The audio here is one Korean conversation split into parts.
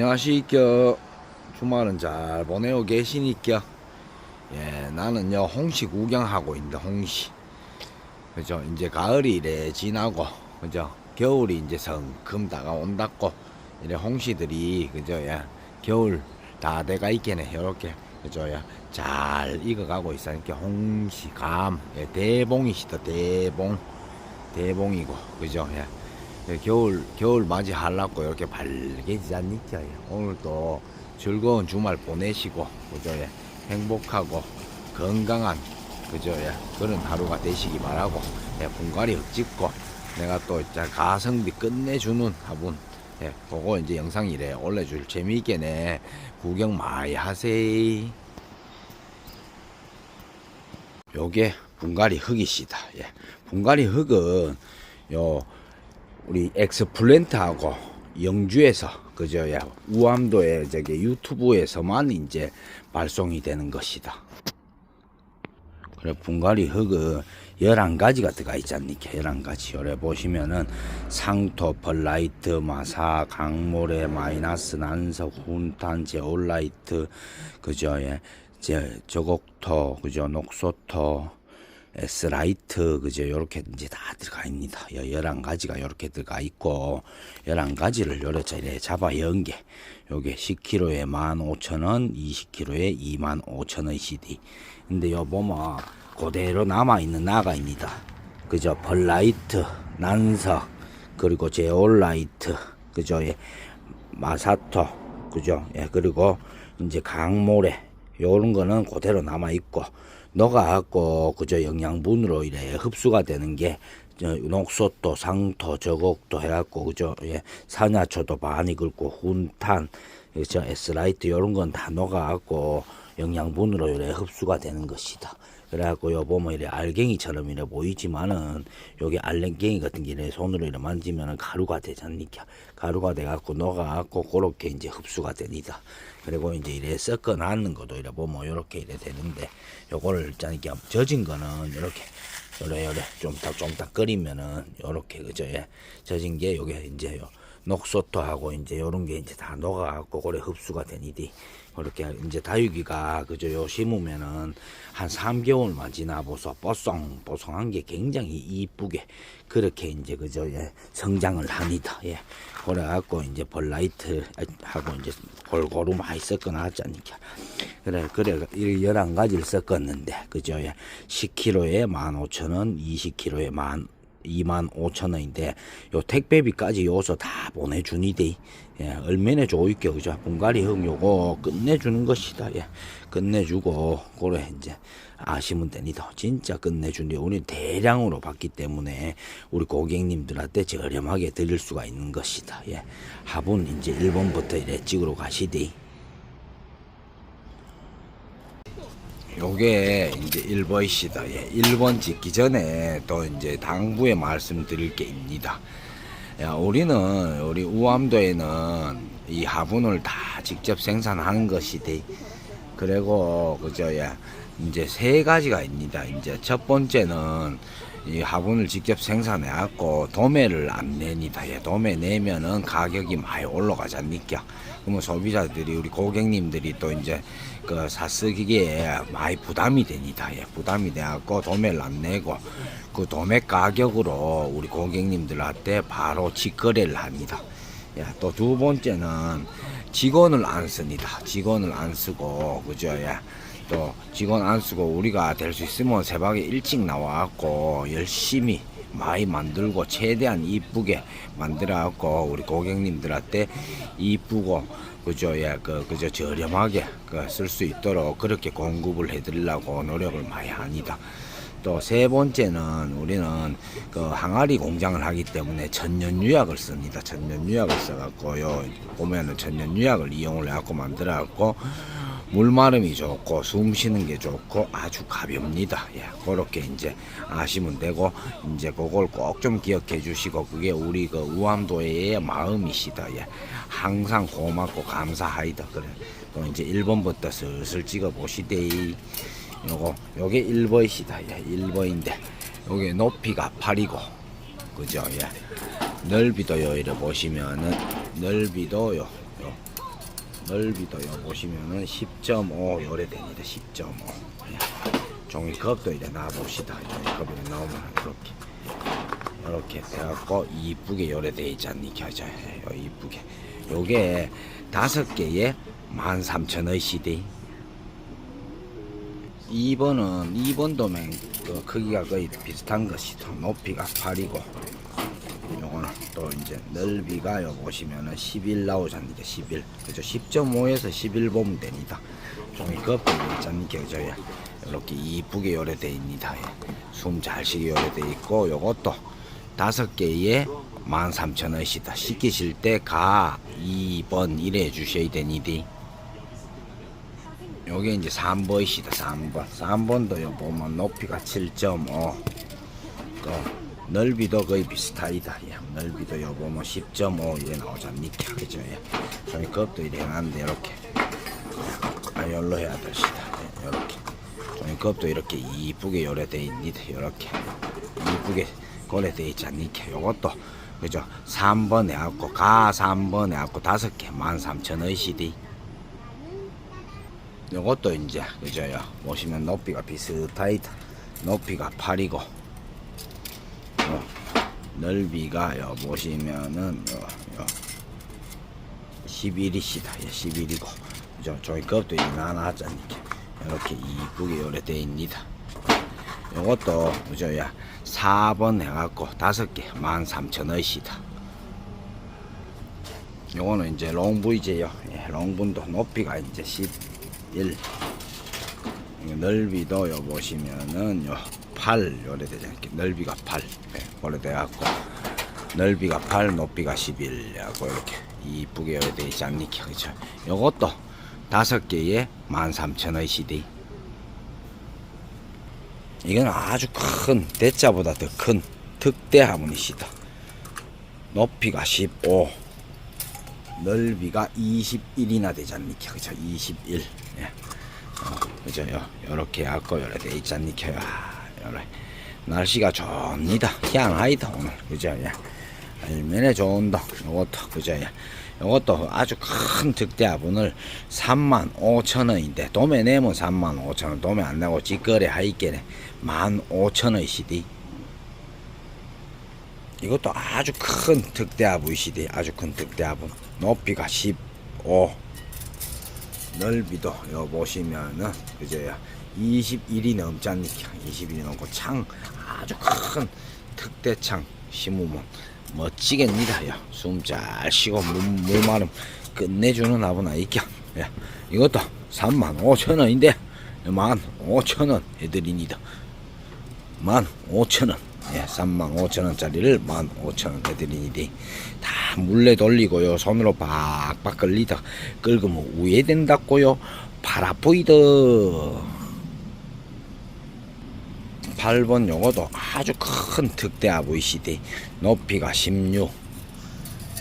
안녕하시죠. 주말은 잘 보내고 계시니까. 예, 나는요, 홍시 구경하고 있는데, 홍시. 그죠? 이제 가을이 이래 지나고, 그죠? 겨울이 이제 성큼 다가온다고, 이래 홍시들이, 그죠? 예, 겨울 다 돼가 있겠네, 요렇게. 그죠? 예, 잘 익어가고 있으니까, 홍시, 감, 예, 대봉이시다, 대봉. 대봉이고, 그죠? 예. 예, 겨울 겨울 맞이하려고 이렇게 밝게지지 않니까 오늘도 즐거운 주말 보내시고 그죠? 예 행복하고 건강한 그죠? 예 그런 하루가 되시기 바라고 예 분갈이 흙짓고 내가 또 가성비 끝내주는 화분 예 그거 이제 영상 이래. 올려줄 재미있게네. 구경 많이 하세요 요게 분갈이 흙이시다. 예 분갈이 흙은 요 우리 엑스플랜트하고 영주에서 그저 야 우암도에 저기 유튜브에서만 이제 발송이 되는 것이다. 그래 분갈이 흙은 11가지가 들어가 있지 않니까 11가지 요래 보시면은 상토, 펄라이트, 마사, 강모래, 마이너스, 난석, 훈탄, 제올라이트 그저 예, 제 저곡토, 그저 녹소토 에스라이트 그죠 요렇게 이제 다 들어가 있습니다. 열한 가지가 요렇게 들어가 있고 열한 가지를 요렇게 이래 잡아 연게 요게 10kg에 15,000원, 20kg에 25,000원 CD. 근데 요 보면 그대로 남아 있는 나가입니다. 그죠 벌라이트, 난석 그리고 제올라이트 그죠 예. 마사토 그죠 예 그리고 이제 강모래 요런 거는 그대로 남아 있고 녹아갖고 그저 영양분으로 이래 흡수가 되는 게저 녹소토, 상토, 저곡토 해갖고 그저 예, 산야초도 많이 긁고 훈탄, 저 에스라이트 이런 건 다 녹아갖고 영양분으로 이래 흡수가 되는 것이다. 그래갖고 요 보면 이래 알갱이처럼 이래 보이지만은 요게 알갱이 같은 게 이래 손으로 이래 만지면은 가루가 되잖니까 가루가 돼갖고 녹아갖고 그렇게 이제 흡수가 됩니다. 그리고 이제 이래 섞어 놨는 것도 이래 보면 요렇게 이래 되는데 요거를 이렇게 젖은 거는 요렇게 요래 요래 좀딱좀딱 끓이면은 요렇게 예 젖은 게 요게 이제 요 녹소토 하고 이제 요런 게 이제 다 녹아갖고 그래 흡수가 되니디 그렇게 이제 다육이가 그저 요 심으면은 한 3개월만 지나보소 뽀송 뽀송한 게 굉장히 이쁘게 그렇게 이제 그저 예, 성장을 합니다. 예. 그래갖고 이제 벌라이트 하고 이제 골고루 많이 섞어놨자니까 그래 그래 이 열한 가지를 섞었는데 그죠 예. 10kg에 15,000원, 20kg에 만 2만 5천 원인데 요 택배비까지 요서 다 보내주니데 예, 얼마나 좋을게 그죠? 분갈이 흙 요거 끝내주는 것이다. 예, 끝내주고 그래 이제 아시면 됩니다 진짜 끝내준데 우리 대량으로 받기 때문에 우리 고객님들한테 저렴하게 드릴 수가 있는 것이다. 예, 화분 이제 1번부터 이래 찍으러 가시디 요게 이제 1번이시다. 예, 1번 짓기 전에 또 이제 당부에 말씀드릴 게 있습니다. 야, 우리는 우리 우암도에는 이 화분을 다 직접 생산하는 것이대. 그리고 그저 야 이제 세 가지가 있습니다. 이제 첫 번째는 이 화분을 직접 생산해 갖고 도매를 안 냅니다. 예, 도매 내면은 가격이 많이 올라가지 않니까. 그러면 소비자들이 우리 고객님들이 또 이제 그 사쓰기에 많이 부담이 됩니다. 예, 부담이 돼 갖고 도매를 안 내고 그 도매 가격으로 우리 고객님들한테 바로 직거래를 합니다. 예, 또 두 번째는 직원을 안 씁니다. 직원을 안 쓰고 그죠? 예. 또 직원 안 쓰고 우리가 될 수 있으면 새벽에 일찍 나와갖고 열심히 많이 만들고 최대한 이쁘게 만들어갖고 우리 고객님들한테 이쁘고 그죠 예그 그저 저렴하게 그 쓸 수 있도록 그렇게 공급을 해드리려고 노력을 많이 합니다. 또 세 번째는 우리는 그 항아리 공장을 하기 때문에 천연 유약을 씁니다. 천연 유약을 써갖고요 보면은 천연 유약을 이용을 해갖고 만들어갖고 물마름이 좋고 숨 쉬는 게 좋고 아주 가볍습니다. 예, 그렇게 이제 아시면 되고 이제 그걸 꼭 좀 기억해 주시고 그게 우리 그 우암도의 마음이시다. 예, 항상 고맙고 감사하이다. 그래. 또 이제 1번부터 슬슬 찍어 보시대. 요거 요게 1번이시다. 예, 1번인데 요게 높이가 8이고 그죠? 예. 넓이도 요 이래 보시면은 넓이도 요, 요 넓이도 요 보시면은 10.5 요래 됩니다. 10.5. 예. 종이컵도 이제 놔봅시다. 종이컵이 나오면 이렇게 이렇게 돼갖고 이쁘게 요래돼 있지 않니 겨져 요 이쁘게 요게 다섯 개에 13,000원 시대 2번은 2번 도면 그 크기가 거의 비슷한 것이죠 높이가 8이고 요거는 또 이제 넓이가 요 보시면은 11 나오잖니까 11 그죠? 10.5에서 11 보면 됩니다. 종이컵도 있잖니 겨져야 이렇게 이쁘게 요래돼 있니다. 숨잘 쉬게 요래돼 있고 요것도 다섯 개에 13,000원이다. 시키실 때 가 2번 이래 주셔야 되니디. 요게 이제 3번이시다. 3번. 3번도 요 보면 높이가 7.5또 넓이도 거의 비슷하이다. 예. 넓이도 요 보면 10.5 이래 나오잖니까 그죠 예. 저희 컵도 이래 해놨는데 이렇게. 아 열로 해야 되시다. 예. 이렇게. 저희 컵도 이렇게 이쁘게 요래돼 있니다. 이렇게. 이쁘게 고래돼 있지 않니까. 요것도 그죠? 3번 해갖고 가 3번 해갖고 다섯 개 13,000원이시디. 요것도 이제 그죠요 보시면 높이가 비슷하이다. 높이가 8이고. 어, 넓이가 요 보시면은 요, 요. 11이시다. 예, 11이고. 그죠 종이컵도 이제 나눠놨잖니까 이렇게 이쁘게 요래 돼 있니다. 요것도 그죠야 4번 해갖고 다섯 개 13,000원이시다. 요거는 이제 롱부이제요. 예, 롱분도 높이가 이제 11 이거 넓이도 요 보시면은 요 8 요래 되잖아요 넓이가 8 예, 요래 돼갖고 넓이가 8 높이가 11 하고 이렇게 이쁘게 요래 돼 있지 않니까 그죠 요것도 다섯 개에 13,000원이시디 이건 아주 큰 대자보다 더 큰 특대 화분이시다. 높이가 15, 넓이가 21이나 되지 않니까 그죠? 21. 예. 어, 그죠? 요, 요렇게 하고 요래 돼 있지 않니까 날씨가 좋습니다. 희한하이다 오늘 그죠? 예. 얼마나 좋은다. 요것도 그죠? 예. 요것도 아주 큰 특대 화분을 3만 5천 원인데 도매 내면 3만 5천 원 도매 안 내고 직거래 하이게네 1만 5천 원이시디 이것도 아주 큰 특대 화분이시디 아주 큰 특대 화분 높이가 15 넓이도 요 보시면은 그저야 21이 넘지 않니까 21이 넘고 창 아주 큰 특대창 심으면 멋지겠니다. 야, 숨 잘 쉬고 물, 물 마름 끝내주는 아부나 있겨. 야, 이것도 3만 5천 원인데 1만 5천 원 해드립니다. 1만 5천 원. 예, 3만 5천 원짜리를 1만 5천 원 해드리니 다 물레 돌리고요. 손으로 박박 끌리다 끌으면 우회된다고요. 팔 아프이더. 8번 요거도 아주 큰 특대 아부이시대. 높이가 16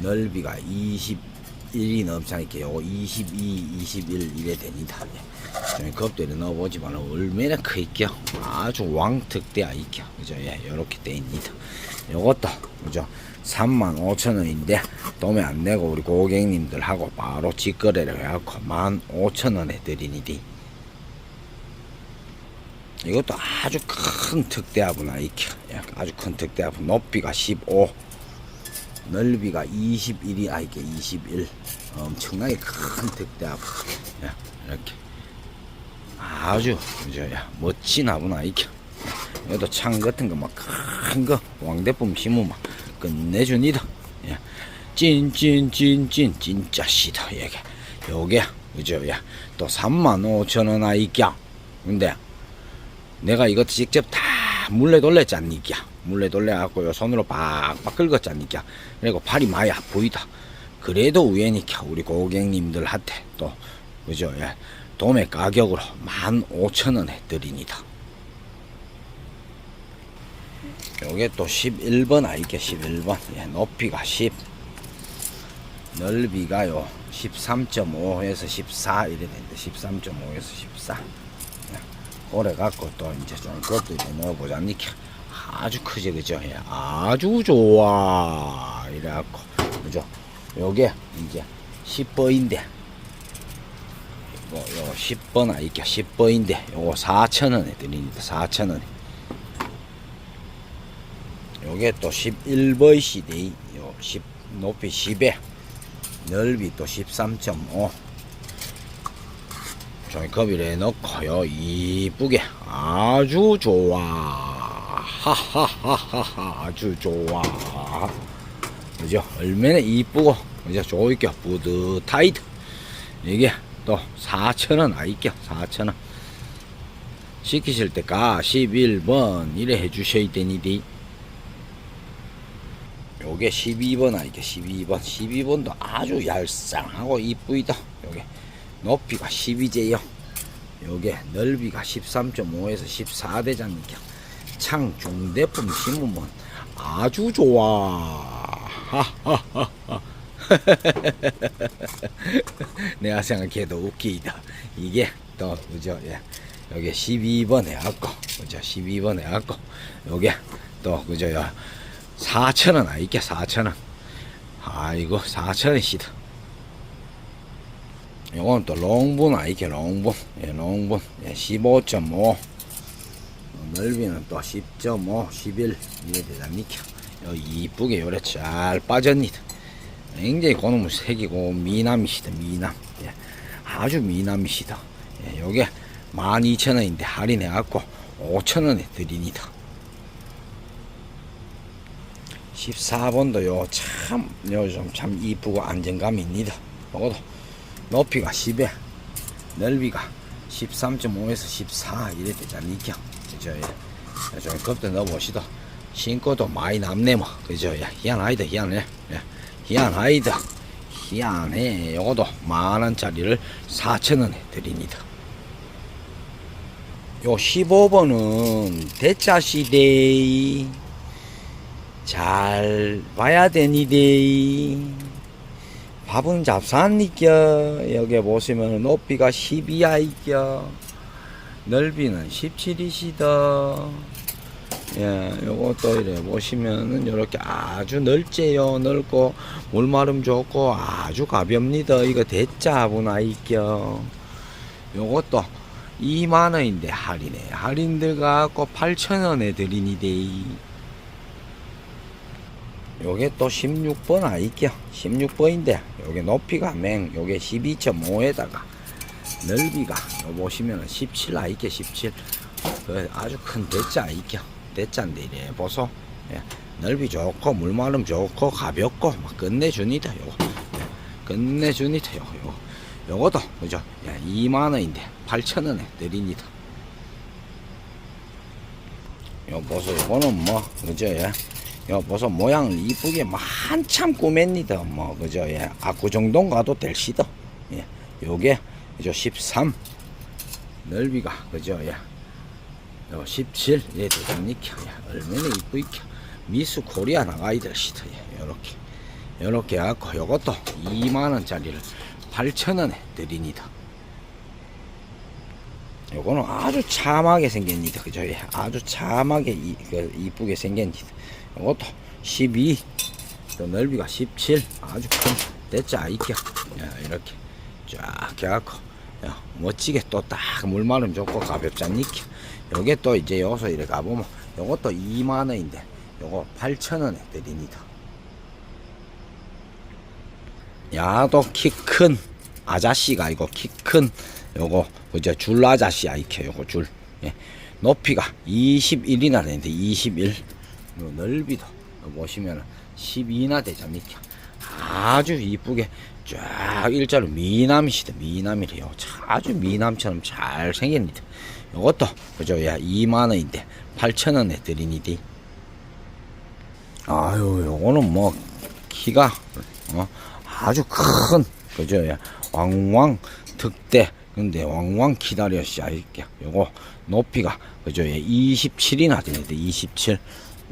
넓이가 21이 넘잖아요 요거 22 21 이래 됩니다. 저희 겁대를 넣어보지만 얼마나 크있겨 아주 왕특대야 있겨 그죠? 예 요렇게 돼 있니다. 요것도 그죠? 3만 5천 원인데 도매 안 내고 우리 고객님들하고 바로 직거래를 해갖고 1만 5천 원에 드리니디 이것도 아주 큰 특대화분아 익혀. 아주 큰 특대화분 높이가 15 넓이가 21이 아 이게 21 엄청나게 큰 특대화분 이렇게. 아주 멋진 화분아 익혀. 이것도 창 같은 거 막 큰 거 왕대품 심으면 끝내줍니다. 예. 찐찐찐찐 진짜 시다 이게. 요게 그죠 야또 3만 5천 원 아이겨 근데 내가 이거 직접 다 물레 돌렸지 않니까. 물레 돌려갖고 요 손으로 박박 긁었지 않니까. 그리고 팔이 많이 아프이다. 그래도 우애니까 우리 고객님들한테 또 그죠? 예. 도매 가격으로 15,000원에 드립니다. 요게 또 11번 아이게 11번. 예, 높이가 10 넓이가요 13.5에서 14 이래 되는데 13.5에서 14 오래 갖고 또 이제 좀 그것도 이제 넣어보자니까 아주 크지 그죠? 예, 아주 좋아. 이래갖고 그죠? 요게 이제 10번인데. 요거 요거 10번 아이게 10번인데. 요거 4,000원에 드립니다. 4,000원에. 요게 또 11번이시대 요10 높이 10에 넓이 또 13.5 종이컵이래 넣고요. 이쁘게. 아주 좋아. 하하하하하. 아주 좋아. 그죠? 얼마나 이쁘고 그죠? 좋을게 뿌듯하이드. 이게 또 4천원 아이겨 4천원. 시키실 때가 11번 이래 해주셔야 되니디. 요게 12번 아이게 12번. 12번도 아주 얄쌍하고 이쁘이다. 요게 높이가 12제요 요게 넓이가 13.5에서 14대장이겨 창 중대품 심으면 아주 좋아 내가 생각해도 웃기다. 이게 또 그죠? 예. 여기 12번 해갖고 그죠? 12번 해갖고 요게 또 그죠? 야 4천원 아이게 4천원. 아이고 4천원이시다. 요건 또 롱분 아이게 롱분. 예, 롱분. 예, 15.5 넓이는 또 10.5 11 이래 되다 니까 요 이쁘게 요래 잘 빠졌니다. 굉장히 고놈의 색이고 미남이시다 미남. 예, 아주 미남이시다. 예, 요게 12,000원인데 할인해갖고 5,000원에 드립니다. 14번도 요참 요즘 참 이쁘고 안정감입니다. 요것도 높이가 10에 넓이가 13.5에서 14 이래 되잖니까 그죠? 예. 좀 겁도 넣어보시다. 신고도 많이 남네 뭐 그죠? 야 희한하이다 희한해. 예. 희한하이다. 희한해. 요것도 만원짜리를 4천원에 드립니다. 요 15번은 대짜시대 잘 봐야 되니데 밥은 잡사니까 여기 보시면 높이가 12야이겨 넓이는 17이시다 예, 요것도 이래 보시면은 이렇게 아주 넓제요. 넓고 물마름 좋고 아주 가볍니다. 이거 대짜분 아이겨. 요것도 2만 원인데 할인해. 할인 들어가고 8천 원에 드리니데. 요게 또 16번 아이겨. 16번인데 요게 높이가 맹. 요게 12.5에다가 넓이가 요 보시면은 17 아이겨 17. 그 아주 큰 대짜 아이겨. 대짠데 이래 보소 예. 넓이 좋고 물마름 좋고 가볍고 막 끝내주니다 요거 예. 끝내주니다 요거 요거 요것도 그죠 예. 2만원인데 8천원에 드립니다 요 보소 요거는 뭐 그죠 예. 요 보소 모양을 이쁘게 뭐 한참 꾸맵니다 뭐 그죠 예. 아그 정도 가도 될시다 예. 요게 그죠 13 넓이가 그죠 예. 요 17, 예, 되십니까? 얼마나 이쁘이까? 미스 코리아 나가이들 시트, 예, 요렇게. 요렇게 해갖고, 요것도 2만원짜리를 8천원에 드립니다. 요거는 아주 참하게 생깁니다. 그죠? 예, 아주 참하게 이, 그, 이쁘게 생깁니다. 요것도 12, 또 넓이가 17, 아주 큰, 대짜. 예, 이렇게 쫙 해갖고, 야, 멋지게 또 딱 물마름 좋고 가볍잖니까. 요게 또 이제 여기서 이래 가보면 요것도 2만원인데 요거 8천원에 드립니다 야도 키 큰 아자씨가 이거 키 큰 요거 그죠 줄 아자씨 아이케 요거 줄 예. 높이가 21이나 되는데 21요 넓이도 보시면 12나 되잖니까 아주 이쁘게 쫙 일자로 미남이시다 미남이래요. 아주 미남처럼 잘 생깁니다. 요것도 그죠? 야 2만원인데 8천원에 드리니디. 아유 요거는 뭐 키가 어, 아주 큰 그죠? 야 왕왕 득대. 근데 왕왕 기다렸어 이렇게 요거 높이가 그죠? 예 27이나 되는데 27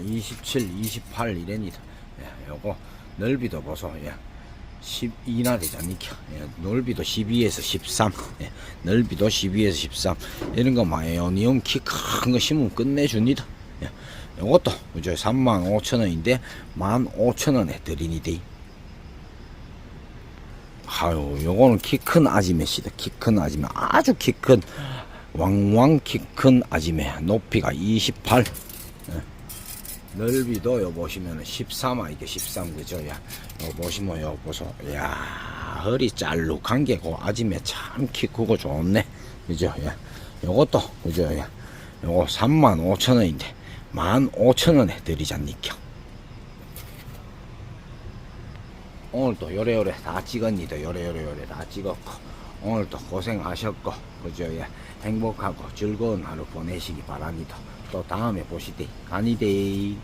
27 28 이래니다 예, 요거 넓이도 보소 예. 12나 되잖니까 예, 넓이도 12에서 13 예, 넓이도 12에서 13 이런 거 마요니움 키 큰 거 심으면 끝내줍니다 예, 요것도 그죠 3만 5천 원인데 1만 5천 원에 드리니데 아유, 요거는 키 큰 아지매시다. 키 큰 아지매. 아주 키 큰, 왕왕 키 큰 아지매. 높이가 28. 예. 넓이도 요 보시면은 13아, 이게 13, 그죠? 야, 요 보시면 요 보소. 야 허리 짤룩한 게그 아지매 참키 크고 좋네. 그죠? 야, 요것도, 그죠? 야, 요거 3만 5천 원인데, 1만 5천 원에 드리자니까. 오늘도 요래요래 다 찍었니다 요래요래요래 다 찍었고 오늘도 고생하셨고 그죠 예 행복하고 즐거운 하루 보내시기 바랍니다 또 다음에 보시되 가니데